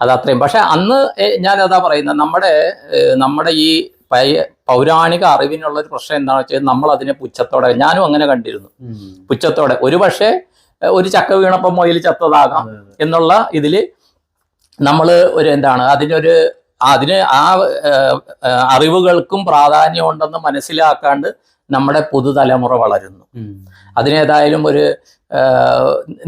അത് അത്രയും പക്ഷെ അന്ന് ഞാൻ അതാ പറയുന്നത് നമ്മുടെ നമ്മുടെ ഈ പൗരാണിക അറിവിനുള്ള ഒരു പ്രശ്നം എന്താണെന്ന് വെച്ചാൽ നമ്മൾ അതിനെ പുച്ഛത്തോടെ ഞാനും അങ്ങനെ കണ്ടിരുന്നു. പുച്ഛത്തോടെ. ഒരു പക്ഷേ ഒരു ചക്ക വീണപ്പം മൊയിൽ ചത്തതാകാം എന്നുള്ള ഇതിൽ നമ്മൾ ഒരു എന്താണ് അതിനൊരു അതിന് ആ അറിവുകൾക്കും പ്രാധാന്യം ഉണ്ടെന്ന് മനസ്സിലാക്കാണ്ട് നമ്മുടെ പുതുതലമുറ വളരുന്നു. അതിനേതായാലും ഒരു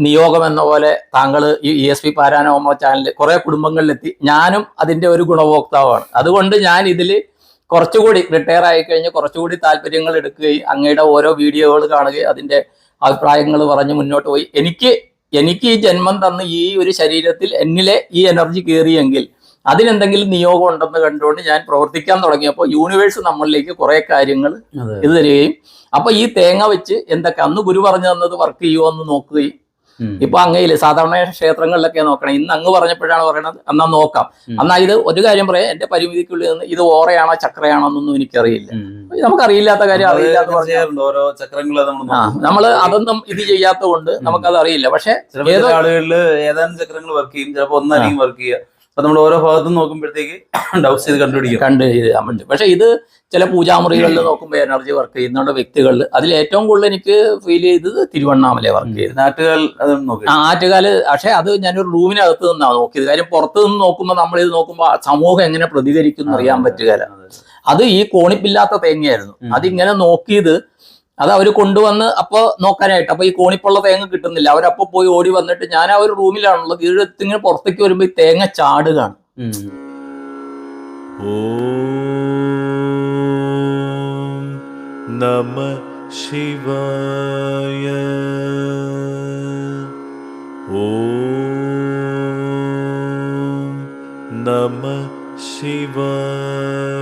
നിയോഗം എന്ന പോലെ താങ്കൾ ഈ എസ് പി പാരാനോമ ചാനലിൽ കുറെ കുടുംബങ്ങളിലെത്തി. ഞാനും അതിന്റെ ഒരു ഗുണഭോക്താവാണ്. അതുകൊണ്ട് ഞാൻ ഇതിൽ കുറച്ചുകൂടി റിട്ടയർ ആയി കഴിഞ്ഞ് കുറച്ചുകൂടി താല്പര്യങ്ങൾ എടുക്കുകയും അങ്ങയുടെ ഓരോ വീഡിയോകൾ കാണുകയും അതിന്റെ അഭിപ്രായങ്ങൾ പറഞ്ഞ് മുന്നോട്ട് പോയി. എനിക്ക് എനിക്ക് ഈ ജന്മം തന്ന് ഈ ഒരു ശരീരത്തിൽ എന്നിലെ ഈ എനർജി കയറിയെങ്കിൽ അതിനെന്തെങ്കിലും നിയോഗം ഉണ്ടെന്ന് കണ്ടുകൊണ്ട് ഞാൻ പ്രവർത്തിക്കാൻ തുടങ്ങിയപ്പോൾ യൂണിവേഴ്സ് നമ്മളിലേക്ക് കുറേ കാര്യങ്ങൾ ഇത് തരികയും. അപ്പൊ ഈ തേങ്ങ വെച്ച് എന്തൊക്കെ അന്ന് ഗുരു പറഞ്ഞു തന്നത് വർക്ക് ചെയ്യുമോ എന്ന് നോക്കുകയും. ഇപ്പൊ അങ്ങയിൽ സാധാരണ ക്ഷേത്രങ്ങളിലൊക്കെ നോക്കണം. ഇന്ന് അങ്ങ് പറഞ്ഞപ്പോഴാണ് പറയണത് എന്നാ നോക്കാം. എന്നാ ഇത് ഒരു കാര്യം പറയാം എന്റെ പരിമിതിക്കുള്ളിൽ നിന്ന് ഇത് ഓറയാണോ ചക്രയാണോ എന്നൊന്നും എനിക്കറിയില്ല. നമുക്കറിയില്ലാത്ത കാര്യം ആ നമ്മൾ അതൊന്നും ഇത് ചെയ്യാത്തത് കൊണ്ട് നമുക്കത് അറിയില്ല പക്ഷേ ഏതാനും ചക്രങ്ങൾ വർക്ക് ചെയ്യും ചിലപ്പോ ഒന്നായിരിക്കും വർക്ക് ചെയ്യുക. അപ്പൊ നമ്മൾ ഓരോ ഭാഗത്തും നോക്കുമ്പോഴത്തേക്ക് ഡൗസ് ചെയ്ത് കണ്ടുപിടിക്കും. കണ്ട് ചെയ്യാൻ പറ്റും പക്ഷെ ഇത് ചില പൂജാമുറികളിൽ നോക്കുമ്പോൾ എനർജി വർക്ക് ചെയ്യുന്ന വ്യക്തികളിൽ അതിൽ ഏറ്റവും കൂടുതൽ എനിക്ക് ഫീൽ ചെയ്തത് തിരുവണ്ണാമലെ വർക്ക് ചെയ്തത്. നാട്ടുകാർ അത് നോക്കി. ആ ആറ്റുകാൽ പക്ഷെ അത് ഞാനൊരു റൂമിനകത്ത് നിന്നാണ് നോക്കിയത്. കാര്യം പുറത്ത് നിന്ന് നോക്കുമ്പോൾ നമ്മൾ ഇത് നോക്കുമ്പോൾ സമൂഹം എങ്ങനെ പ്രതികരിക്കും എന്ന് അറിയാൻ പറ്റുകയില്ല. അത് ഈ കോണിപ്പില്ലാത്ത തേങ്ങയായിരുന്നു. അതിങ്ങനെ നോക്കിയത് അത് അവർ കൊണ്ടുവന്ന് അപ്പോൾ നോക്കാനായിട്ട്. അപ്പോൾ ഈ കോണിപ്പുള്ള തേങ്ങ കിട്ടുന്നില്ല. അവരപ്പോൾ പോയി ഓടി വന്നിട്ട് ഞാൻ ആ ഒരു റൂമിലാണുള്ളത്. ഇതിങ്ങനെ പുറത്തേക്ക് വരുമ്പോൾ ഈ തേങ്ങ ചാടുകയാണ്. നമ ശിവായ. ഓ നമ ശിവായ.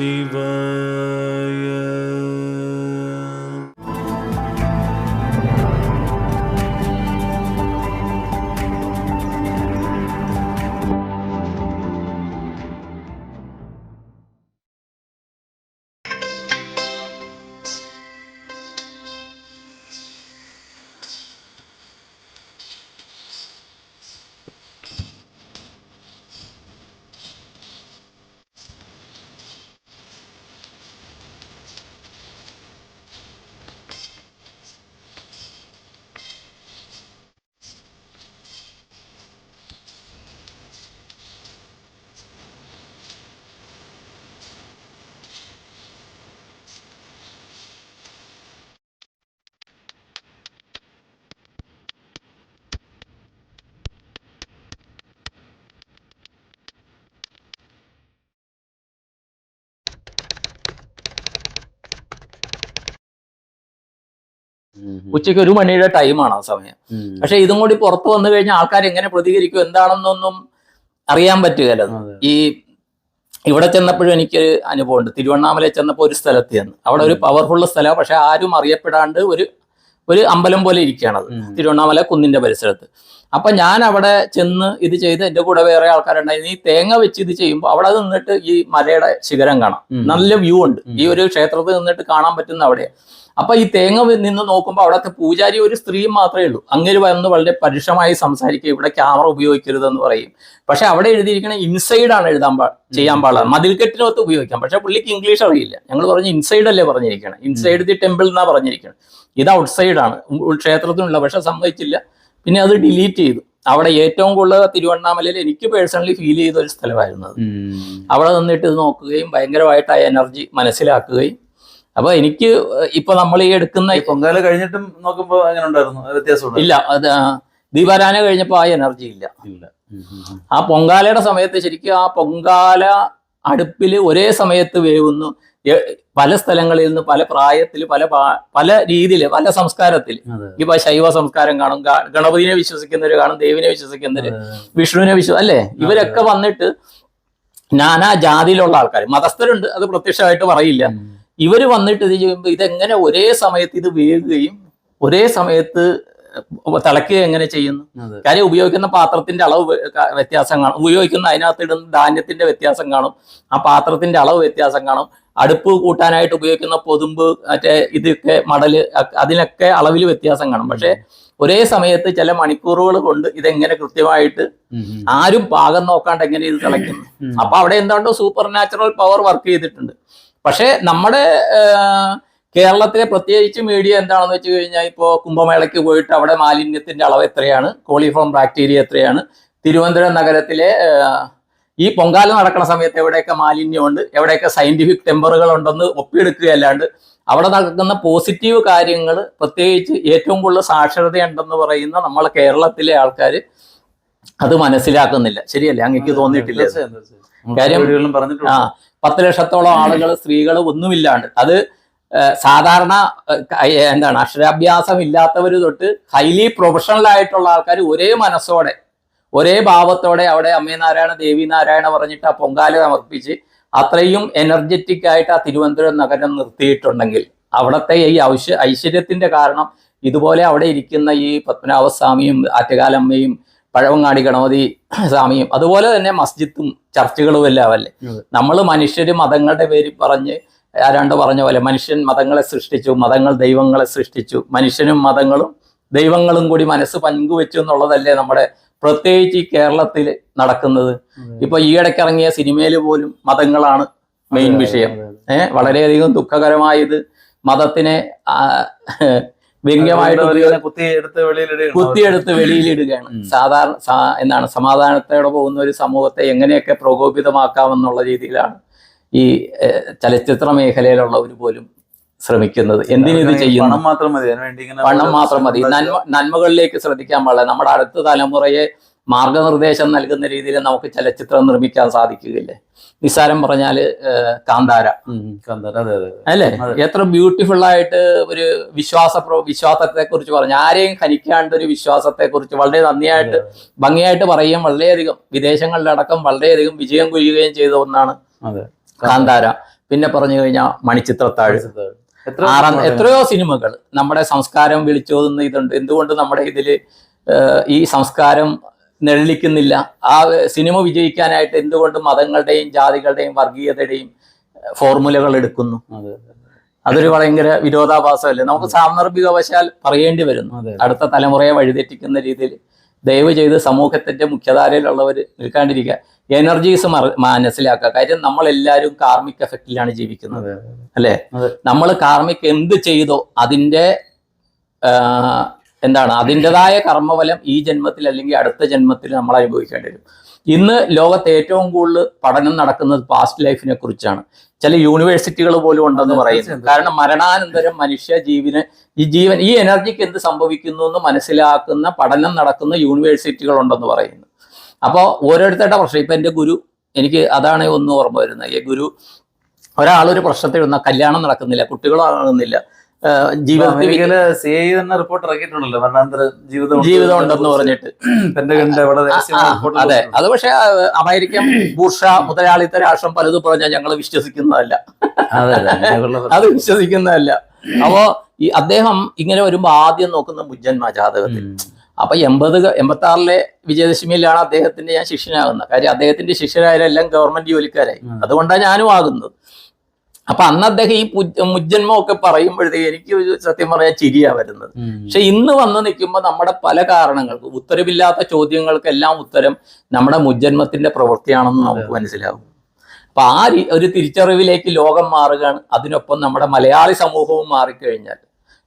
शिवा ഉച്ചയ്ക്ക് ഒരു മണിയുടെ ടൈമാണ് ആ സമയം. പക്ഷെ ഇതും കൂടി പുറത്ത് വന്നു കഴിഞ്ഞാൽ ആൾക്കാർ എങ്ങനെ പ്രതികരിക്കും എന്താണെന്നൊന്നും അറിയാൻ പറ്റുകയല്ല. ഈ ഇവിടെ ചെന്നപ്പോഴും എനിക്ക് അനുഭവമുണ്ട്. തിരുവണ്ണാമല ചെന്നപ്പോൾ ഒരു സ്ഥലത്ത് ചെന്ന് അവിടെ ഒരു പവർഫുൾ സ്ഥലമാണ് പക്ഷെ ആരും അറിയപ്പെടാണ്ട് ഒരു ഒരു അമ്പലം പോലെ ഇരിക്കുകയാണത് തിരുവണ്ണാമല കുന്നിന്റെ പരിസരത്ത്. അപ്പൊ ഞാൻ അവിടെ ചെന്ന് ഇത് ചെയ്ത് എന്റെ കൂടെ വേറെ ആൾക്കാരുണ്ടായിരുന്നു. ഈ തേങ്ങ വെച്ച് ഇത് ചെയ്യുമ്പോൾ അവിടെ നിന്നിട്ട് ഈ മലയുടെ ശിഖരം കാണാം. നല്ല വ്യൂ ഉണ്ട്. ഈ ഒരു ക്ഷേത്രത്തിൽ നിന്നിട്ട് കാണാൻ പറ്റുന്ന അവിടെ അപ്പൊ ഈ തേങ്ങ നിന്ന് നോക്കുമ്പോൾ അവിടുത്തെ പൂജാരി ഒരു സ്ത്രീ മാത്രമേ ഉള്ളൂ. അങ്ങനെ വന്ന് വളരെ പരുഷമായി സംസാരിക്കുക ഇവിടെ ക്യാമറ ഉപയോഗിക്കരുതെന്ന് പറയും. പക്ഷെ അവിടെ എഴുതിയിരിക്കുന്ന ഇൻസൈഡ് ആണ് എഴുതാൻ പാ ചെയ്യാൻ പാടില്ല മതിൽക്കെട്ടിനകത്ത് ഉപയോഗിക്കാം. പക്ഷെ പുള്ളിക്ക് ഇംഗ്ലീഷ് അറിയില്ല. ഞങ്ങൾ പറഞ്ഞു ഇൻസൈഡ് അല്ലേ പറഞ്ഞിരിക്കണം. ഇൻസൈഡ് ദി ടെമ്പിൾ എന്നാ പറഞ്ഞിരിക്കണം. ഇത് ഔട്ട്സൈഡ് ആണ്. ക്ഷേത്രത്തിനുള്ള പക്ഷെ സമ്മതിച്ചില്ല. പിന്നെ അത് ഡിലീറ്റ് ചെയ്തു. അവിടെ ഏറ്റവും കൂടുതൽ തിരുവണ്ണാമലയിൽ എനിക്ക് പേഴ്സണലി ഫീൽ ചെയ്ത ഒരു സ്ഥലമായിരുന്നു അവിടെ നിന്നിട്ട് ഇത് നോക്കുകയും ഭയങ്കരമായിട്ട് ആ എനർജി മനസ്സിലാക്കുകയും അപ്പൊ എനിക്ക് ഇപ്പൊ നമ്മൾ ഈ എടുക്കുന്ന പൊങ്കാല കഴിഞ്ഞിട്ടും നോക്കുമ്പോ അങ്ങനെ ഉണ്ടായിരുന്നു വ്യത്യാസം ഇല്ല അത് ദീപാരാധന കഴിഞ്ഞപ്പോൾ ആ എനർജി ഇല്ല. ഇല്ല. ആ പൊങ്കാലയുടെ സമയത്ത് ശരിക്കും ആ പൊങ്കാല അടുപ്പിൽ ഒരേ സമയത്ത് വേവുന്നു. പല സ്ഥലങ്ങളിൽ നിന്ന് പല പ്രായത്തിൽ പല പല രീതിയിൽ പല സംസ്കാരത്തിൽ. ഇപ്പൊ ശൈവ സംസ്കാരം കാണും ഗണപതിനെ വിശ്വസിക്കുന്നവര് കാണും ദേവിനെ വിശ്വസിക്കുന്നവര് വിഷ്ണുവിനെ വിശ്വ അല്ലേ? ഇവരൊക്കെ വന്നിട്ട് നാനാ ജാതിയിലുള്ള ആൾക്കാർ മതസ്ഥരുണ്ട് അത് പ്രത്യക്ഷമായിട്ട് പറയില്ല. ഇവർ വന്നിട്ട് ഇത് ചെയ്യുമ്പോൾ ഇതെങ്ങനെ ഒരേ സമയത്ത് ഇത് വേകുകയും ഒരേ സമയത്ത് തിളക്കുകയും എങ്ങനെ ചെയ്യുന്നു. കാര്യം ഉപയോഗിക്കുന്ന പാത്രത്തിന്റെ അളവ് വ്യ- വ്യത്യാസം കാണും. ഉപയോഗിക്കുന്ന അതിനകത്ത് ഇടുന്ന ധാന്യത്തിന്റെ വ്യത്യാസം കാണും. ആ പാത്രത്തിന്റെ അളവ് വ്യത്യാസം കാണും. അടുപ്പ് കൂട്ടാനായിട്ട് ഉപയോഗിക്കുന്ന പൊതുമ്പ് മറ്റേ ഇതൊക്കെ മടൽ അതിനൊക്കെ അളവിൽ വ്യത്യാസം കാണും. പക്ഷെ ഒരേ സമയത്ത് ചില മണിക്കൂറുകൾ കൊണ്ട് ഇതെങ്ങനെ കൃത്യമായിട്ട് ആരും പാകം നോക്കാണ്ട് എങ്ങനെ ഇത് തിളയ്ക്കുന്നു? അപ്പൊ അവിടെ എന്താണ്ടോ സൂപ്പർ നാച്ചുറൽ പവർ വർക്ക് ചെയ്തിട്ടുണ്ട്. പക്ഷേ നമ്മുടെ കേരളത്തിലെ പ്രത്യേകിച്ച് മീഡിയ എന്താണെന്ന് വെച്ച് കഴിഞ്ഞാൽ ഇപ്പോൾ കുംഭമേളയ്ക്ക് പോയിട്ട് അവിടെ മാലിന്യത്തിന്റെ അളവ് എത്രയാണ്? കോളിഫോം ബാക്ടീരിയ എത്രയാണ്? തിരുവനന്തപുരം നഗരത്തിലെ ഈ പൊങ്കാല നടക്കുന്ന സമയത്ത് എവിടെയൊക്കെ മാലിന്യമുണ്ട്? എവിടെയൊക്കെ സയന്റിഫിക് ടെമ്പറുകൾ ഉണ്ടെന്ന് ഒപ്പിയെടുക്കുകയല്ലാണ്ട് അവിടെ നടക്കുന്ന പോസിറ്റീവ് കാര്യങ്ങൾ പ്രത്യേകിച്ച് ഏറ്റവും കൂടുതൽ സാക്ഷരതയുണ്ടെന്ന് പറയുന്ന നമ്മളെ കേരളത്തിലെ ആൾക്കാർ അത് മനസ്സിലാക്കുന്നില്ല. ശരിയല്ലേ? അങ്ങക്ക് തോന്നിയിട്ടില്ല? കാര്യം- ആ പത്ത് ലക്ഷത്തോളം ആളുകൾ സ്ത്രീകൾ ഒന്നുമില്ലാണ്ട്. അത് സാധാരണ എന്താണ് അക്ഷരാഭ്യാസം ഇല്ലാത്തവർ തൊട്ട് ഹൈലി പ്രൊഫഷണൽ ആയിട്ടുള്ള ആൾക്കാർ ഒരേ മനസ്സോടെ ഒരേ ഭാവത്തോടെ അവിടെ അമ്മേനാരായണ ദേവി നാരായണ പറഞ്ഞിട്ട് ആ പൊങ്കാല സമർപ്പിച്ച് അത്രയും എനർജറ്റിക് ആയിട്ട് ആ തിരുവനന്തപുരം നഗരം നിർത്തിയിട്ടുണ്ടെങ്കിൽ അവിടുത്തെ ഈ ഐശ്വ ഐശ്വര്യത്തിന്റെ കാരണം ഇതുപോലെ അവിടെ ഇരിക്കുന്ന ഈ പത്മനാഭസ്വാമിയും ആറ്റുകാലമ്മയും പഴവങ്ങാടി ഗണപതി സ്വാമിയും അതുപോലെ തന്നെ മസ്ജിദും ചർച്ചുകളും എല്ലാം അല്ലേ. നമ്മൾ മനുഷ്യർ മതങ്ങളുടെ പേര് പറഞ്ഞ് ആരാണ്ട് പറഞ്ഞ പോലെ മനുഷ്യൻ മതങ്ങളെ സൃഷ്ടിച്ചു മതങ്ങൾ ദൈവങ്ങളെ സൃഷ്ടിച്ചു മനുഷ്യനും മതങ്ങളും ദൈവങ്ങളും കൂടി മനസ്സ് പങ്കുവെച്ചു എന്നുള്ളതല്ലേ നമ്മുടെ പ്രത്യേകിച്ച് ഈ കേരളത്തിൽ നടക്കുന്നത്. ഇപ്പൊ ഈയിടയ്ക്ക് ഇറങ്ങിയ സിനിമയിൽ പോലും മതങ്ങളാണ് മെയിൻ വിഷയം. ഏഹ് വളരെയധികം ദുഃഖകരമായത് മതത്തിനെ വ്യംഗ്യമായിട്ട് കുത്തിയെടുത്ത് വെളിയിലിടുക കുത്തിയെടുത്ത് വെളിയിലിടുകയാണ്. സാധാരണ എന്താണ് സമാധാനത്തോടെ പോകുന്ന ഒരു സമൂഹത്തെ എങ്ങനെയൊക്കെ പ്രകോപിതമാക്കാമെന്നുള്ള രീതിയിലാണ് ഈ ചലച്ചിത്ര മേഖലയിലുള്ളവർ പോലും ശ്രമിക്കുന്നത്. എന്തിനിത് അവർക്ക് ചെയ്യുന്നു? പണം മാത്രം മതി. പണം മാത്രം മതി. നന്മ നന്മകളിലേക്ക് ശ്രദ്ധിക്കാൻ പാടില്ല. നമ്മുടെ അടുത്ത തലമുറയെ മാർഗനിർദ്ദേശം നൽകുന്ന രീതിയിൽ നമുക്ക് ചലച്ചിത്രം നിർമ്മിക്കാൻ സാധിക്കുകയില്ലേ? നിസ്സാരം പറഞ്ഞാൽ കാന്താര. അതെ അതെ. അല്ലേ? എത്ര ബ്യൂട്ടിഫുൾ ആയിട്ട് ഒരു വിശ്വാസ വിശ്വാസത്തെ കുറിച്ച് പറഞ്ഞു. ആരെയും ഹനിക്കാണ്ട് ഒരു വിശ്വാസത്തെ കുറിച്ച് വളരെ നന്ദിയായിട്ട് ഭംഗിയായിട്ട് പറയുകയും വളരെയധികം വിദേശങ്ങളിലടക്കം വളരെയധികം വിജയം കൊയ്യുകയും ചെയ്ത ഒന്നാണ് കാന്താര. പിന്നെ പറഞ്ഞു കഴിഞ്ഞാൽ മണിച്ചിത്രത്താഴ്. ആറാം എത്രയോ സിനിമകൾ നമ്മുടെ സംസ്കാരം വിളിച്ചോതുന്ന ഇതുണ്ട്. എന്തുകൊണ്ട് നമ്മുടെ ഇതിൽ ഈ സംസ്കാരം നെള്ളിക്കുന്നില്ല ആ സിനിമ വിജയിക്കാനായിട്ട് എന്തുകൊണ്ട് മതങ്ങളുടെയും ജാതികളുടെയും വർഗീയതയുടെയും ഫോർമുലകൾ എടുക്കുന്നു? അതൊരു ഭയങ്കര വിരോധാഭാസമല്ലേ? നമുക്ക് സാന്ദർഭികവശാൽ പറയേണ്ടി വരുന്നു. അടുത്ത തലമുറയെ വഴിതെറ്റിക്കുന്ന രീതിയിൽ ദയവ് ചെയ്ത് സമൂഹത്തിന്റെ മുഖ്യധാരയിലുള്ളവർ നിൽക്കാണ്ടിരിക്കുക. എനർജീസ് മനസ്സിലാക്കുക. കാര്യം നമ്മളെല്ലാവരും കാർമിക് എഫക്റ്റിലാണ് ജീവിക്കുന്നത്. അല്ലേ? നമ്മൾ കാർമിക് എന്ത് ചെയ്തോ അതിന്റെ എന്താണ്? അതിന്റെതായ കർമ്മഫലം ഈ ജന്മത്തിൽ അല്ലെങ്കിൽ അടുത്ത ജന്മത്തിൽ നമ്മൾ അനുഭവിക്കേണ്ടി വരും. ഇന്ന് ലോകത്ത് ഏറ്റവും കൂടുതൽ പഠനം നടക്കുന്നത് പാസ്റ്റ് ലൈഫിനെ കുറിച്ചാണ്. ചില യൂണിവേഴ്സിറ്റികൾ പോലും ഉണ്ടെന്ന് പറയുന്നു. കാരണം മരണാനന്തരം മനുഷ്യ ജീവന് ഈ ജീവൻ ഈ എനർജിക്ക് എന്ത് സംഭവിക്കുന്നു എന്ന് മനസ്സിലാക്കുന്ന പഠനം നടക്കുന്ന യൂണിവേഴ്സിറ്റികൾ ഉണ്ടെന്ന് പറയുന്നു. അപ്പോൾ ഓരോരുത്തരുടെ പ്രശ്നം. ഇപ്പം എന്റെ ഗുരു എനിക്ക് അതാണ് ഒന്ന് ഓർമ്മ വരുന്നത്. ഈ ഗുരു ഒരാളൊരു പ്രശ്നത്തിൽ വന്നാൽ കല്യാണം നടക്കുന്നില്ല കുട്ടികളാകുന്നില്ല ജീവിതത്തിൽ സി ഐ തന്നെ റിപ്പോർട്ട് ഇറക്കിയിട്ടുണ്ടല്ലോ. മരണാന്തര ജീവിതം ജീവിതം ഉണ്ടെന്ന് പറഞ്ഞിട്ട്. അതെ. അത് പക്ഷേ അമേരിക്കൻ ബൂർഷ മുതലാളിത്ത രാഷ്ട്രം പലതും പറഞ്ഞാൽ ഞങ്ങൾ വിശ്വസിക്കുന്നതല്ല. അതെ വിശ്വസിക്കുന്നതല്ല. അപ്പോ ഈ അദ്ദേഹം ഇങ്ങനെ വരുമ്പോ ആദ്യം നോക്കുന്ന മുജ്ജന്മ ജാതകത്തിൽ. അപ്പൊ എൺപത് എൺപത്തി ആറിലെ വിജയദശമിയിലാണ് അദ്ദേഹത്തിന്റെ ഞാൻ ശിഷ്യനാകുന്നത്. കാര്യം അദ്ദേഹത്തിന്റെ ശിഷ്യരായാലെല്ലാം ഗവൺമെന്റ് ജോലിക്കാരായി. അതുകൊണ്ടാണ് ഞാനും ആകുന്നത്. അപ്പൊ അന്ന് അദ്ദേഹം ഈ മുജ്ജന്മം ഒക്കെ പറയുമ്പോഴത്തേക്ക് എനിക്ക് ഒരു സത്യം പറയാ ചിരിയാ വരുന്നത്. പക്ഷെ ഇന്ന് വന്ന് നിൽക്കുമ്പോൾ നമ്മുടെ പല കാരണങ്ങൾക്ക് ഉത്തരവില്ലാത്ത ചോദ്യങ്ങൾക്കെല്ലാം ഉത്തരം നമ്മുടെ മുജ്ജന്മത്തിന്റെ പ്രവൃത്തിയാണെന്ന് നമുക്ക് മനസ്സിലാവും. അപ്പൊ ആ ഒരു തിരിച്ചറിവിലേക്ക് ലോകം മാറുകയാണ്. അതിനൊപ്പം നമ്മുടെ മലയാളി സമൂഹവും മാറിക്കഴിഞ്ഞാൽ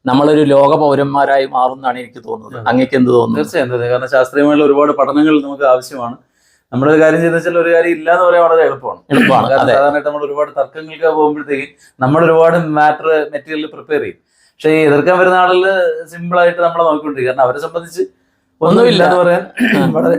നമ്മളൊരു ലോക പൗരന്മാരായി മാറുന്നാണ് എനിക്ക് തോന്നുന്നത്. അങ്ങേക്ക് എന്ത് തോന്നുന്നു? തീർച്ചയായും. കാരണം ശാസ്ത്രീയമായുള്ള ഒരുപാട് പഠനങ്ങൾ നമുക്ക് ആവശ്യമാണ്. നമ്മളൊരു കാര്യം ചെയ്തെന്ന് വെച്ചാൽ ഒരു കാര്യം ഇല്ല എന്ന് പറയാൻ വളരെ എളുപ്പമാണ്. എളുപ്പമാണ് സാധാരണയായിട്ട് നമ്മൾ ഒരുപാട് തർക്കങ്ങൾക്ക് പോകുമ്പോഴത്തേക്ക് നമ്മൾ ഒരുപാട് മാറ്റർ മെറ്റീരിയൽ പ്രിപ്പയർ ചെയ്യും. പക്ഷെ ഈ എതിർക്കാൻ വരുന്ന ആളിൽ സിമ്പിൾ ആയിട്ട് നമ്മളെ നോക്കിക്കൊണ്ടിരിക്കും. കാരണം അവരെ സംബന്ധിച്ച് ഒന്നുമില്ല എന്ന് പറയാൻ വളരെ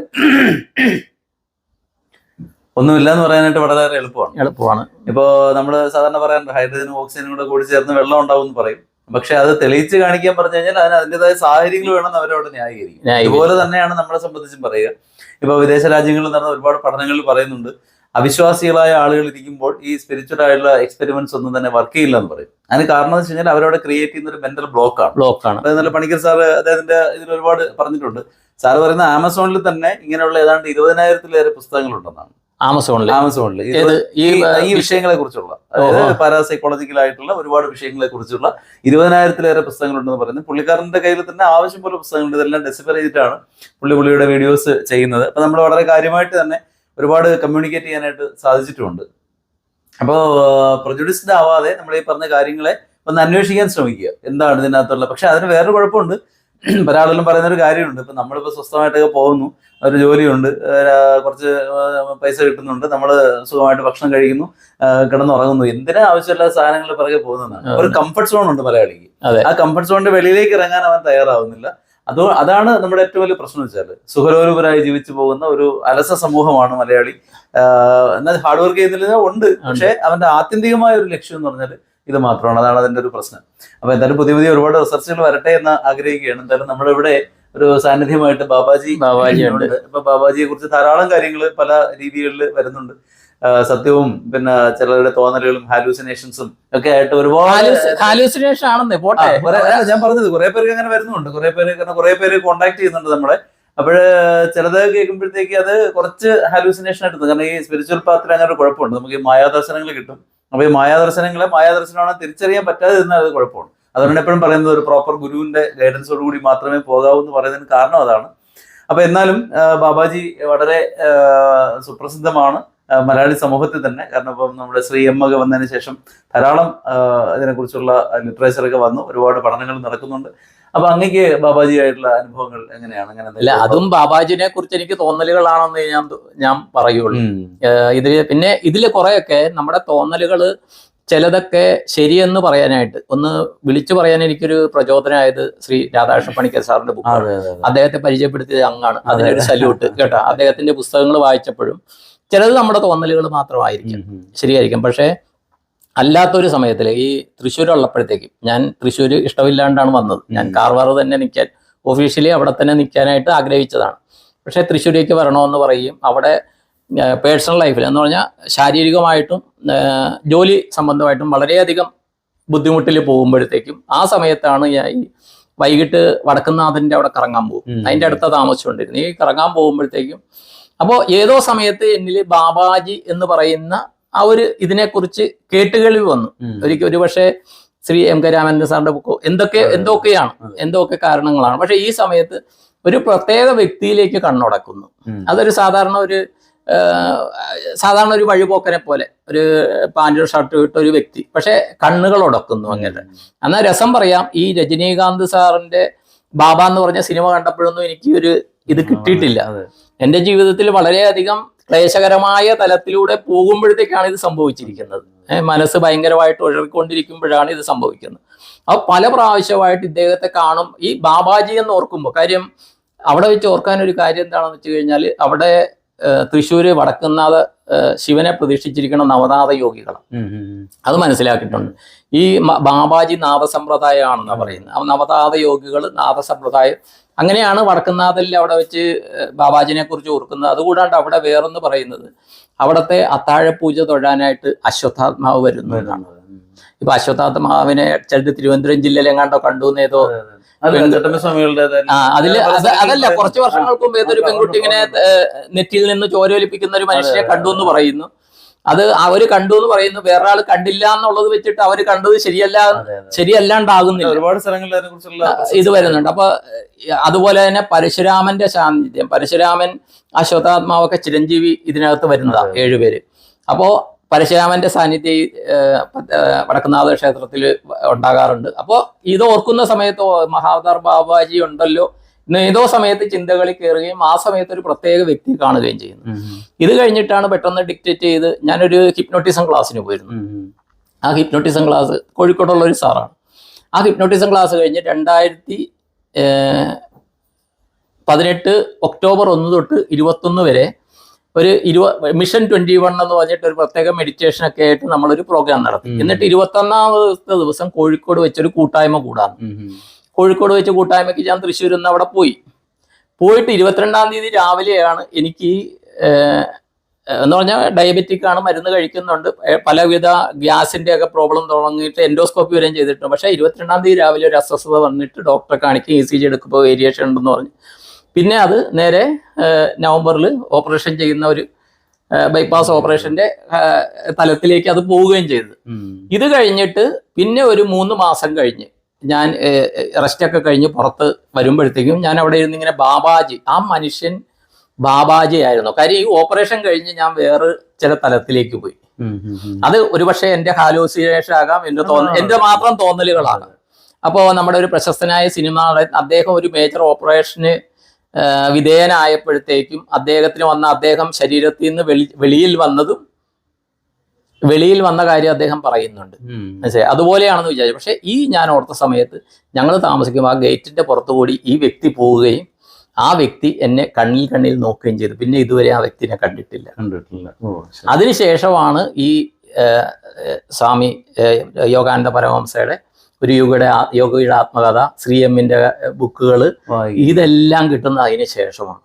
ഒന്നുമില്ല എന്ന് പറയാനായിട്ട് വളരെ എളുപ്പമാണ്. എളുപ്പമാണ്. ഇപ്പോ നമ്മൾ സാധാരണ പറയാൻ ഹൈഡ്രജനും ഓക്സിജനും കൂടെ കൂടി ചേർന്ന് വെള്ളം ഉണ്ടാവും എന്ന് പറയും. പക്ഷെ അത് തെളിയിച്ച് കാണിക്കാൻ പറഞ്ഞു കഴിഞ്ഞാൽ അതിന് അതിന്റെതായ സാഹചര്യങ്ങൾ വേണമെന്ന് അവരവിടെ ന്യായീകരിക്കും. ഇതുപോലെ തന്നെയാണ് നമ്മളെ സംബന്ധിച്ചും പറയുക. ഇപ്പൊ വിദേശ രാജ്യങ്ങളിൽ നടന്ന ഒരുപാട് പഠനങ്ങളിൽ പറയുന്നുണ്ട് അവിശ്വാസികളായ ആളുകൾ ഇരിക്കുമ്പോൾ ഈ സ്പിരിച്വൽ ആയിട്ടുള്ള എക്സ്പെരിമെന്റ്സ് ഒന്നും തന്നെ വർക്ക് ചെയ്യില്ല എന്ന് പറയും. അതിന് കാരണം എന്ന് വെച്ച് കഴിഞ്ഞാൽ അവരവിടെ ക്രിയേറ്റ് ചെയ്യുന്ന ഒരു മെന്റൽ ബ്ലോക്കാണ് ബ്ലോക്കാണ് അതായത് നല്ല പണിക്കർ സാറ് അദ്ദേഹത്തിന്റെ ഇതിൽ ഒരുപാട് പറഞ്ഞിട്ടുണ്ട്. സാറ് പറയുന്ന ആമസോണിൽ തന്നെ ഇങ്ങനെയുള്ള ഏതാണ്ട് ഇരുപതിനായിരത്തിലേറെ പുസ്തകങ്ങളുണ്ടെന്നാണ് ആമസോണിൽ ആമസോണിൽ ഈ ഈ ഈ വിഷയങ്ങളെ കുറിച്ചുള്ള അതായത് പാരാസൈക്കോളജിക്കൽ ആയിട്ടുള്ള ഒരുപാട് വിഷയങ്ങളെ കുറിച്ചുള്ള ഇരുപതിനായിരത്തിലേറെ പുസ്തകങ്ങളുണ്ടെന്ന് പറയുന്നത് പുള്ളിക്കാരന്റെ കയ്യിൽ തന്നെ ആവശ്യം പോലെ പുസ്തകങ്ങളുണ്ട്. ഇതെല്ലാം ഡെസിഫർ ചെയ്തിട്ടാണ് പുള്ളി പുള്ളിയുടെ വീഡിയോസ് ചെയ്യുന്നത്. അപ്പൊ നമ്മൾ വളരെ കാര്യമായിട്ട് തന്നെ ഒരുപാട് കമ്മ്യൂണിക്കേറ്റ് ചെയ്യാനായിട്ട് സാധിച്ചിട്ടുമുണ്ട് അപ്പോൾ പ്രൊജുഡിസ്ഡ് ആവാതെ നമ്മൾ ഈ പറഞ്ഞ കാര്യങ്ങളെ ഒന്ന് അന്വേഷിക്കാൻ ശ്രമിക്കുക. എന്താണ് ഇതിനകത്തുള്ള പക്ഷെ അതിന് വേറൊരു കുഴപ്പമുണ്ട്. പല ആളുകളും പറയുന്ന ഒരു കാര്യമുണ്ട്. ഇപ്പൊ നമ്മളിപ്പോ സ്വസ്ഥമായിട്ടൊക്കെ പോകുന്നു. ഒരു ജോലിയുണ്ട്. കുറച്ച് പൈസ കിട്ടുന്നുണ്ട്. നമ്മൾ സുഖമായിട്ട് ഭക്ഷണം കഴിക്കുന്നു. കിടന്നുറങ്ങുന്നു. എന്തിനാ ആവശ്യമില്ലാത്ത സാധനങ്ങൾ പിറകെ പോകുന്നതാണ്? ഒരു കംഫർട്ട് സോൺ ഉണ്ട് മലയാളിക്ക്. ആ കംഫർട്ട് സോണിന്റെ വെളിയിലേക്ക് ഇറങ്ങാൻ അവൻ തയ്യാറാവുന്നില്ല. അതോ അതാണ് നമ്മുടെ ഏറ്റവും വലിയ പ്രശ്നം വെച്ചാൽ സുഖലോലുപരായി ജീവിച്ചു പോകുന്ന ഒരു അലസ സമൂഹമാണ് മലയാളി. എന്നാൽ ഹാർഡ് വർക്ക് ചെയ്യുന്നില്ല ഉണ്ട്. പക്ഷെ അവന്റെ ആത്യന്തികമായ ഒരു ലക്ഷ്യം എന്ന് പറഞ്ഞാൽ ഇത് മാത്രമാണ്. അതാണ് അതിന്റെ ഒരു പ്രശ്നം. അപ്പൊ എന്തായാലും പുതിയ പുതിയ ഒരുപാട് റിസർച്ചുകൾ വരട്ടെ എന്ന് ആഗ്രഹിക്കുകയാണ്. എന്തായാലും നമ്മുടെ ഇവിടെ ഒരു സാന്നിധ്യമായിട്ട് ബാബാജി ബാബാജി ഉണ്ട്. ഇപ്പൊ ബാബാജിയെ കുറിച്ച് ധാരാളം കാര്യങ്ങൾ പല രീതികളിൽ വരുന്നുണ്ട്. സത്യവും പിന്നെ ചിലരുടെ തോന്നലുകളും ഹാലൂസിനേഷൻസും ഒക്കെ ആയിട്ട് ഒരുപാട് ഹാലൂസിനേഷൻ ആണെന്നേ പോട്ടെ. ഞാൻ പറഞ്ഞത് കുറെ പേർക്ക് അങ്ങനെ വരുന്നുണ്ട്. കുറെ പേര് കാരണം കുറെ പേര് കോണ്ടാക്ട് ചെയ്യുന്നുണ്ട് നമ്മളെ. അപ്പോഴ് ചിലത് കേൾക്കുമ്പോഴത്തേക്ക് അത് കുറച്ച് ഹാലൂസിനേഷൻ ആയിട്ട്. കാരണം ഈ സ്പിരിച്വൽ പാത്തിൽ അങ്ങനെ ഒരു കുഴപ്പമുണ്ട്. നമുക്ക് ഈ മായാദർശനങ്ങൾ കിട്ടും. അപ്പൊ ഈ മായാദർശനങ്ങളെ മായാദർശനമാണ് തിരിച്ചറിയാൻ പറ്റാതെ ഇരുന്നാൽ അത് കുഴപ്പമാണ്. അതുകൊണ്ട് എപ്പോഴും പറയുന്നത് ഒരു പ്രോപ്പർ ഗുരുവിന്റെ ഗൈഡൻസോട് കൂടി മാത്രമേ പോകാവൂ എന്ന് പറയുന്നതിന് കാരണം അതാണ്. അപ്പൊ എന്നാലും ബാബാജി വളരെ സുപ്രസിദ്ധമാണ് മലയാളി സമൂഹത്തിൽ തന്നെ. കാരണം ഇപ്പം നമ്മുടെ ശ്രീ എം ഒക്കെ വന്നതിന് ശേഷം ധാരാളം ഇതിനെക്കുറിച്ചുള്ള ലിറ്ററേച്ചറൊക്കെ വന്നു. ഒരുപാട് പഠനങ്ങൾ നടക്കുന്നുണ്ട്. അപ്പൊ അങ്ങക്ക് ബാബാജി ആയിട്ടുള്ള അനുഭവങ്ങൾ എങ്ങനെയാണ്? അങ്ങനെ അല്ല അതും ബാബാജിനെ കുറിച്ച് എനിക്ക് തോന്നലുകളാണെന്ന് ഞാൻ ഞാൻ പറയുള്ളൂ. ഇതിൽ പിന്നെ ഇതിൽ കുറെയൊക്കെ നമ്മുടെ തോന്നലുകൾ ചിലതൊക്കെ ശരിയെന്ന് പറയാനായിട്ട്. ഒന്ന് വിളിച്ചു പറയാൻ എനിക്കൊരു പ്രചോദനമായത് ശ്രീ രാധാകൃഷ്ണ പണിക്കർ സാറിന്റെ ബുക്ക്. അദ്ദേഹത്തെ പരിചയപ്പെടുത്തിയത് അങ്ങാണ്. അതിനൊരു സല്യൂട്ട് കേട്ടോ. അദ്ദേഹത്തിന്റെ പുസ്തകങ്ങൾ വായിച്ചപ്പോഴും ചിലത് നമ്മുടെ തോന്നലുകൾ മാത്രമായിരിക്കും. ശരിയായിരിക്കും. പക്ഷേ അല്ലാത്തൊരു സമയത്തിൽ ഈ തൃശ്ശൂർ ഉള്ളപ്പോഴത്തേക്കും ഞാൻ തൃശ്ശൂർ ഇഷ്ടമില്ലാണ്ടാണ് വന്നത്. ഞാൻ. കാർവാർ തന്നെ നിൽക്കാൻ ഒഫീഷ്യലി അവിടെ തന്നെ നിൽക്കാനായിട്ട് ആഗ്രഹിച്ചതാണ്. പക്ഷേ തൃശ്ശൂരേക്ക് വരണമെന്ന് പറയും. അവിടെ പേഴ്സണൽ ലൈഫിൽ എന്ന് പറഞ്ഞാൽ ശാരീരികമായിട്ടും ജോലി സംബന്ധമായിട്ടും വളരെയധികം ബുദ്ധിമുട്ടിൽ പോകുമ്പോഴത്തേക്കും ആ സമയത്താണ് ഞാൻ ഈ വൈകിട്ട് വടക്കുന്നാഥന്റെ അവിടെ കറങ്ങാൻ പോകും. അതിന്റെ അടുത്ത താമസിച്ചുകൊണ്ടിരുന്നു ഈ കറങ്ങാൻ പോകുമ്പോഴത്തേക്കും അപ്പോൾ ഏതോ സമയത്ത് എന്നിൽ ബാബാജി എന്ന് പറയുന്ന ആ ഒരു ഇതിനെക്കുറിച്ച് കേട്ടുകേൾവി വന്നു. ഒരിക്കൽ ഒരു പക്ഷേ ശ്രീ എം കെ രാമചന്ദ്രൻ സാറിന്റെ ബുക്കോ എന്തൊക്കെ എന്തൊക്കെയാണ് എന്തൊക്കെ കാരണങ്ങളാണ്. പക്ഷെ ഈ സമയത്ത് ഒരു പ്രത്യേക വ്യക്തിയിലേക്ക് കണ്ണുടക്കുന്നു. അതൊരു സാധാരണ ഒരു സാധാരണ ഒരു വഴിപോക്കനെ പോലെ ഒരു പാന്റും ഷർട്ട് ഇട്ട ഒരു വ്യക്തി. പക്ഷെ കണ്ണുകൾ ഉടക്കുന്നു അങ്ങനെ. എന്നാൽ രസം പറയാം ഈ രജനീകാന്ത് സാറിന്റെ ബാബ എന്ന് പറഞ്ഞ സിനിമ കണ്ടപ്പോഴൊന്നും എനിക്ക് ഒരു ഇത് കിട്ടിയിട്ടില്ല. എന്റെ എന്റെ ജീവിതത്തിൽ വളരെയധികം ക്ലേശകരമായ തലത്തിലൂടെ പോകുമ്പോഴത്തേക്കാണ് ഇത് സംഭവിച്ചിരിക്കുന്നത്. മനസ്സ് ഭയങ്കരമായിട്ട് ഉഴറിക്കൊണ്ടിരിക്കുമ്പോഴാണ് ഇത് സംഭവിക്കുന്നത്. അപ്പോൾ പല പ്രാവശ്യമായിട്ട് ഇദ്ദേഹത്തെ കാണും. ഈ ബാബാജി എന്ന് ഓർക്കുമ്പോൾ കാര്യം അവിടെ വെച്ച് ഓർക്കാൻ ഒരു കാര്യം എന്താണെന്ന് വെച്ച് കഴിഞ്ഞാൽ അവിടെ തൃശ്ശൂര് വടക്കുന്നാഥ ശിവനെ പ്രതീക്ഷിച്ചിരിക്കണം നവനാഥ യോഗികൾ. അത് മനസ്സിലാക്കിയിട്ടുണ്ട്. ഈ ബാബാജി നാഥസമ്പ്രദായമാണെന്നാണ് പറയുന്നത്. നവനാഥ യോഗികൾ നാദസമ്പ്രദായം അങ്ങനെയാണ് വടക്കുന്നാഥൽ അവിടെ വെച്ച് ബാബാജിനെ കുറിച്ച് ഓർക്കുന്നത്. അതുകൂടാണ്ട് അവിടെ വേറൊന്ന് പറയുന്നത് അവിടുത്തെ അത്താഴപൂജ തൊഴാനായിട്ട് അശ്വത്ഥാത്മാവ് വരുന്നു എന്നാണ്. ഇപ്പൊ അശ്വത്ഥാത്മാവിനെ ചിലത് തിരുവനന്തപുരം ജില്ലയിൽ എങ്ങാണ്ടോ കണ്ടു എന്നേതോ ആ അതിൽ അതല്ല കുറച്ച് വർഷങ്ങൾക്ക് മുമ്പ് ഏതൊരു പെൺകുട്ടി ഇങ്ങനെ നെറ്റിയിൽ നിന്ന് ചോരയൊലിപ്പിക്കുന്ന ഒരു മനുഷ്യനെ കണ്ടു എന്ന് പറയുന്നു. അത് അവർ കണ്ടു എന്ന് പറയുന്നു. വേറൊരാൾ കണ്ടില്ല എന്നുള്ളത് വെച്ചിട്ട് അവർ കണ്ടത് ശരിയല്ല ശരിയല്ലാണ്ടാകുന്നില്ല. ഒരുപാട് സ്ഥലങ്ങളിൽ അതിനെ കുറിച്ചുള്ള ഇത് വരുന്നുണ്ട്. അപ്പൊ അതുപോലെ തന്നെ പരശുരാമന്റെ സാന്നിധ്യം. പരശുരാമൻ അശ്വതാത്മാവൊക്കെ ചിരഞ്ജീവി ഇതിനകത്ത് വരുന്നതാണ്. ഏഴുപേര് അപ്പോ പരശുരാമന്റെ സാന്നിധ്യം വടക്കുന്നാഥ ക്ഷേത്രത്തിൽ ഉണ്ടാകാറുണ്ട്. അപ്പോൾ ഇത് ഓർക്കുന്ന സമയത്ത് മഹാവതാർ ബാബാജി ഉണ്ടല്ലോ ഏതോ സമയത്ത് ചിന്തകളിൽ കയറുകയും ആ സമയത്ത് ഒരു പ്രത്യേക വ്യക്തി കാണുകയും ചെയ്യുന്നു ഇത് കഴിഞ്ഞിട്ടാണ് പെട്ടെന്ന് ഡിക്റ്റേറ്റ് ചെയ്ത് ഞാനൊരു ഹിപ്നോട്ടിസം ക്ലാസ്സിന് പോയിരുന്നു. ആ ഹിപ്നോട്ടിസം ക്ലാസ് കോഴിക്കോടുള്ള ഒരു സാറാണ് ആ ഹിപ്നോട്ടിസം ക്ലാസ് കഴിഞ്ഞ് രണ്ടായിരത്തി പതിനെട്ട് ഒക്ടോബർ ഒന്ന് തൊട്ട് ഇരുപത്തൊന്ന് വരെ ഒരു ഇരുപ മിഷൻ ട്വന്റി വൺ എന്ന് പറഞ്ഞിട്ട് ഒരു പ്രത്യേക മെഡിറ്റേഷൻ ഒക്കെ ആയിട്ട് നമ്മളൊരു പ്രോഗ്രാം നടത്തി. എന്നിട്ട് ഇരുപത്തൊന്നാമത്തെ ദിവസം കോഴിക്കോട് വെച്ചൊരു കൂട്ടായ്മ കൂടാണ്. കോഴിക്കോട് വെച്ച് കൂട്ടായ്മയ്ക്ക് ഞാൻ തൃശ്ശൂർ നിന്ന് അവിടെ പോയി. പോയിട്ട് ഇരുപത്തിരണ്ടാം തീയതി രാവിലെയാണ് എനിക്ക് എന്ന് പറഞ്ഞാൽ ഡയബറ്റിക് ആണ് മരുന്ന് കഴിക്കുന്നുണ്ട്. പലവിധ ഗ്യാസിന്റെ ഒക്കെ പ്രോബ്ലം തുടങ്ങിയിട്ട് എൻഡോസ്കോപ്പി വരെയും ചെയ്തിട്ടുണ്ട്. പക്ഷേ ഇരുപത്തിരണ്ടാം തീയതി രാവിലെ ഒരു അസ്വസ്ഥത വന്നിട്ട് ഡോക്ടറെ കാണിക്കും ഇ സി ജി എടുക്കുമ്പോൾ വേരിയേഷൻ ഉണ്ടെന്ന് പറഞ്ഞു. പിന്നെ അത് നേരെ നവംബറിൽ ഓപ്പറേഷൻ ചെയ്യുന്ന ഒരു ബൈപ്പാസ് ഓപ്പറേഷന്റെ തലത്തിലേക്ക് അത് പോവുകയും ചെയ്തത് ഇത് കഴിഞ്ഞിട്ട് പിന്നെ ഒരു മൂന്ന് മാസം കഴിഞ്ഞ് ഞാൻ റെസ്റ്റ് ഒക്കെ കഴിഞ്ഞ് പുറത്ത് വരുമ്പോഴത്തേക്കും ഞാൻ അവിടെ ഇരുന്ന് ഇങ്ങനെ ബാബാജി ആ മനുഷ്യൻ ബാബാജി ആയിരുന്നു. കാര്യം ഈ ഓപ്പറേഷൻ കഴിഞ്ഞ് ഞാൻ വേറെ ചില തലത്തിലേക്ക് പോയി. അത് ഒരുപക്ഷെ എന്റെ ഹാലോസിയേഷൻ ആകാം എന്റെ തോന്നൽ എന്റെ മാത്രം തോന്നലുകളാണ്. അപ്പോൾ നമ്മുടെ ഒരു പ്രശസ്തനായ സിനിമ അദ്ദേഹം ഒരു മേജർ ഓപ്പറേഷന് വിധേയനായപ്പോഴത്തേക്കും അദ്ദേഹത്തിന് വന്ന അദ്ദേഹം ശരീരത്തിൽ നിന്ന് വെളി വെളിയിൽ വന്നതും വെളിയിൽ വന്ന കാര്യം അദ്ദേഹം പറയുന്നുണ്ട്. മനസ്സിലായി? അതുപോലെയാണെന്ന് വിചാരിച്ചു. പക്ഷേ ഈ ഞാൻ ഓർത്ത സമയത്ത് ഞങ്ങൾ താമസിക്കുമ്പോൾ ആ ഗേറ്റിന്റെ പുറത്തുകൂടി ഈ വ്യക്തി പോവുകയും ആ വ്യക്തി എന്നെ കണ്ണിൽ കണ്ണിൽ നോക്കുകയും ചെയ്തു. പിന്നെ ഇതുവരെ ആ വ്യക്തിനെ കണ്ടിട്ടില്ല. കണ്ടിട്ടില്ല. അതിനുശേഷമാണ് ഈ സ്വാമി യോഗാനന്ദ പരമഹംസയുടെ ഒരു യോഗയുടെ യോഗയുടെ ആത്മകഥ ശ്രീ എമ്മിന്റെ ബുക്കുകൾ. ഇതെല്ലാം കിട്ടുന്ന അതിന് ശേഷമാണ്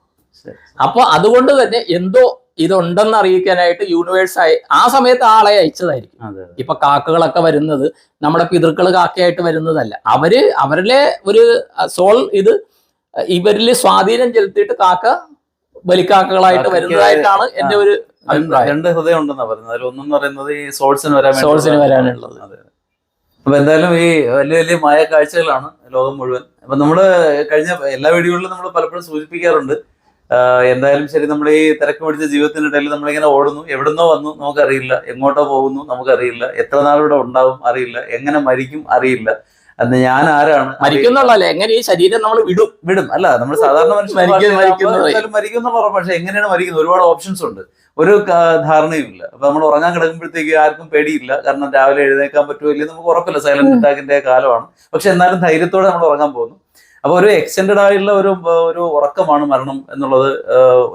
അപ്പൊ അപ്പോൾ അതുകൊണ്ട് തന്നെ എന്തോ ഇതുണ്ടെന്ന് അറിയിക്കാനായിട്ട് യൂണിവേഴ്സ് ആയി ആ സമയത്ത് ആളെ അയച്ചതായിരിക്കും. ഇപ്പൊ കാക്കകളൊക്കെ വരുന്നത് നമ്മുടെ പിതൃക്കൾ കാക്കയായിട്ട് വരുന്നതല്ല. അവർ അവരിലെ ഒരു സോൾ ഇത് ഇവരിൽ സ്വാധീനം ചെലുത്തിയിട്ട് കാക്ക ബലിക്കാക്കകളായിട്ട് വരുന്നതായിട്ടാണ് എന്റെ ഒരു രണ്ട് ഹൃദയം ഉണ്ടെന്നാ പറയുന്നത്. അതിൽ ഒന്നെന്ന് പറയുന്നത് ഈ സോൾസിന് വരാൻ സോൾസിന് വരാനുള്ളത്. അപ്പൊ എന്തായാലും ഈ വലിയ വലിയ മായ കാഴ്ചകളാണ് ലോകം മുഴുവൻ. അപ്പൊ നമ്മൾ കഴിഞ്ഞ എല്ലാ വീഡിയോകളിലും നമ്മൾ പലപ്പോഴും സൂചിപ്പിക്കാറുണ്ട് എന്തായാലും ശരി നമ്മൾ ഈ തിരക്ക് പിടിച്ച ജീവിതത്തിനിടയിൽ നമ്മളിങ്ങനെ ഓടുന്നു. എവിടുന്നോ വന്നു നമുക്കറിയില്ല. എങ്ങോട്ടോ പോകുന്നു നമുക്കറിയില്ല. എത്ര നാളിവിടെ ഉണ്ടാവും അറിയില്ല. എങ്ങനെ മരിക്കും അറിയില്ല. അന്ന് ഞാൻ ആരാണ്? മരിക്കുന്നുള്ളല്ലേ എങ്ങനെ ഈ ശരീരം നമ്മൾ വിടും? വിടും. അല്ല നമ്മൾ സാധാരണ മനുഷ്യൻ മരിക്കും, മരിക്കുന്നത് എന്തായാലും മരിക്കും എന്നുള്ള ഉറപ്പ് പക്ഷെ എങ്ങനെയാണ് മരിക്കുന്നത്? ഒരുപാട് ഓപ്ഷൻസ് ഉണ്ട്. ഒരു ധാരണയുമില്ല. ധാരണയും അപ്പൊ നമ്മൾ ഉറങ്ങാൻ കിടക്കുമ്പോഴത്തേക്ക് ആർക്കും പേടിയില്ല. കാരണം രാവിലെ എഴുന്നേക്കാൻ പറ്റുമോ ഇല്ലേ നമുക്ക് ഉറപ്പില്ല. സൈലന്റ് അറ്റാക്കിന്റെ കാലമാണ്. പക്ഷെ എന്നാലും ധൈര്യത്തോടെ നമ്മൾ ഉറങ്ങാൻ പോകുന്നു. അപ്പൊ ഒരു എക്സ്റ്റെൻഡ് ആയിട്ടുള്ള ഒരു ഒരു ഉറക്കമാണ് മരണം എന്നുള്ളത്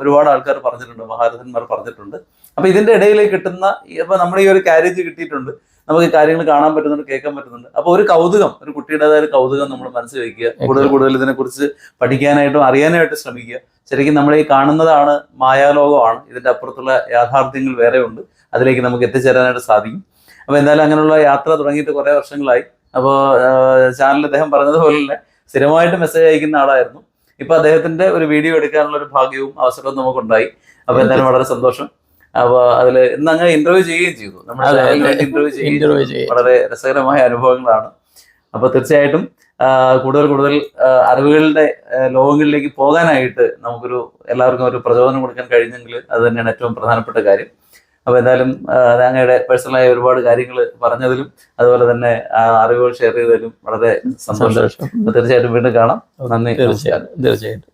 ഒരുപാട് ആൾക്കാർ പറഞ്ഞിട്ടുണ്ട് മഹാരഥന്മാർ പറഞ്ഞിട്ടുണ്ട്. അപ്പൊ ഇതിന്റെ ഇടയിൽ കിട്ടുന്ന ഇപ്പൊ നമ്മുടെ ഈ ഒരു കാരേജ് കിട്ടിയിട്ടുണ്ട്. നമുക്ക് കാര്യങ്ങൾ കാണാൻ പറ്റുന്നുണ്ട് കേൾക്കാൻ പറ്റുന്നുണ്ട്. അപ്പൊ ഒരു കൗതുകം ഒരു കുട്ടിയുടേതായ ഒരു കൗതുകം നമ്മൾ മനസ്സിൽ വെക്കുക കൂടുതൽ കൂടുതൽ ഇതിനെക്കുറിച്ച് പഠിക്കാനായിട്ടും അറിയാനായിട്ടും ശ്രമിക്കുക. ശരിക്കും നമ്മൾ ഈ കാണുന്നതാണ് മായാലോകമാണ്. ഇതിന്റെ അപ്പുറത്തുള്ള യാഥാർത്ഥ്യങ്ങൾ വേറെ ഉണ്ട്. അതിലേക്ക് നമുക്ക് എത്തിച്ചേരാനായിട്ട് സാധിക്കും. അപ്പൊ എന്തായാലും അങ്ങനെയുള്ള യാത്ര തുടങ്ങിയിട്ട് കുറെ വർഷങ്ങളായി. അപ്പോൾ ചാനൽ അദ്ദേഹം പറഞ്ഞതുപോലെ തന്നെ സ്ഥിരമായിട്ട് മെസ്സേജ് അയക്കുന്ന ആളായിരുന്നു. ഇപ്പൊ അദ്ദേഹത്തിന്റെ ഒരു വീഡിയോ എടുക്കാനുള്ള ഒരു ഭാഗ്യവും അവസരവും നമുക്കുണ്ടായി. അപ്പൊ എന്തായാലും വളരെ സന്തോഷം. അപ്പൊ അതിൽ ഇന്ന് അങ്ങ് ഇന്റർവ്യൂ ചെയ്യുകയും ചെയ്തു. നമ്മുടെ ഇന്റർവ്യൂ. ചെയ്യും വളരെ രസകരമായ അനുഭവങ്ങളാണ്. അപ്പൊ തീർച്ചയായിട്ടും കൂടുതൽ കൂടുതൽ അറിവുകളുടെ ലോകങ്ങളിലേക്ക് പോകാനായിട്ട് നമുക്കൊരു എല്ലാവർക്കും ഒരു പ്രചോദനം കൊടുക്കാൻ കഴിഞ്ഞെങ്കിൽ അത് തന്നെയാണ് ഏറ്റവും പ്രധാനപ്പെട്ട കാര്യം. അപ്പൊ എന്തായാലും അങ്ങയുടെ പേഴ്സണലായ ഒരുപാട് കാര്യങ്ങൾ പറഞ്ഞതിലും അതുപോലെ തന്നെ അറിവുകൾ ഷെയർ ചെയ്തതിലും വളരെ സന്തോഷം. തീർച്ചയായിട്ടും വീണ്ടും കാണാം. നന്ദി. തീർച്ചയായിട്ടും. തീർച്ചയായിട്ടും.